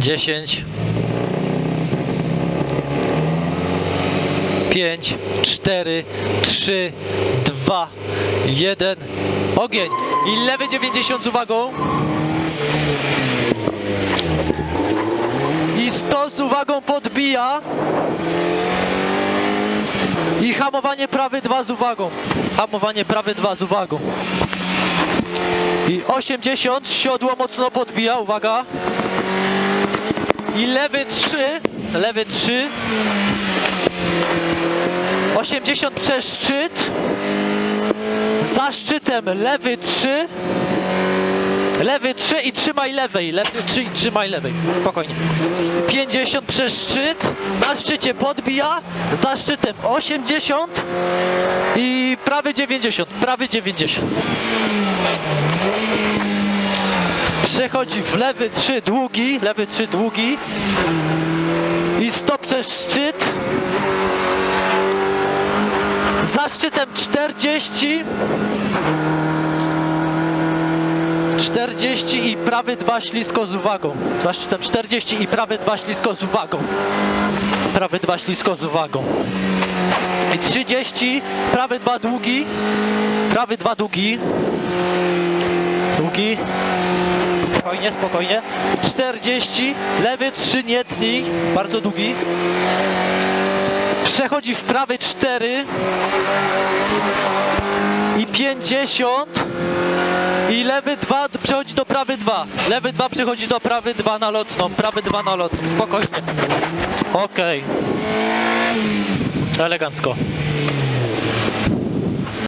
10 5 4 3 2 1 Ogień. I lewy 90 z uwagą. I 100 z uwagą podbija. I hamowanie prawy 2 z uwagą. Hamowanie prawy 2 z uwagą. I 80 siodło mocno podbija, uwaga i lewy 3 lewy 3 80 przez szczyt. Za szczytem lewy 3 lewy 3 i trzymaj lewej. Lewy 3 i trzymaj lewej. Spokojnie. 50 przez szczyt. Na szczycie podbija. Za szczytem 80 i prawy 90 prawy 90 przechodzi w lewy 3 długi lewy 3 długi i 100 przez szczyt za szczytem 40 40 i prawy 2 ślisko z uwagą. Za szczytem 40 i prawy 2 ślisko z uwagą. Prawy 2 ślisko z uwagą. I 30, prawy 2 długi. Prawy 2 długi. Długi. Spokojnie, spokojnie. 40, lewy 3 nie tnij. Bardzo długi. Przechodzi w prawy 4 i 50 i lewy 2 przechodzi do prawy 2. Lewy 2 przechodzi do prawy 2 na lotną. Prawy 2 na lotną. Spokojnie. Okej. Elegancko.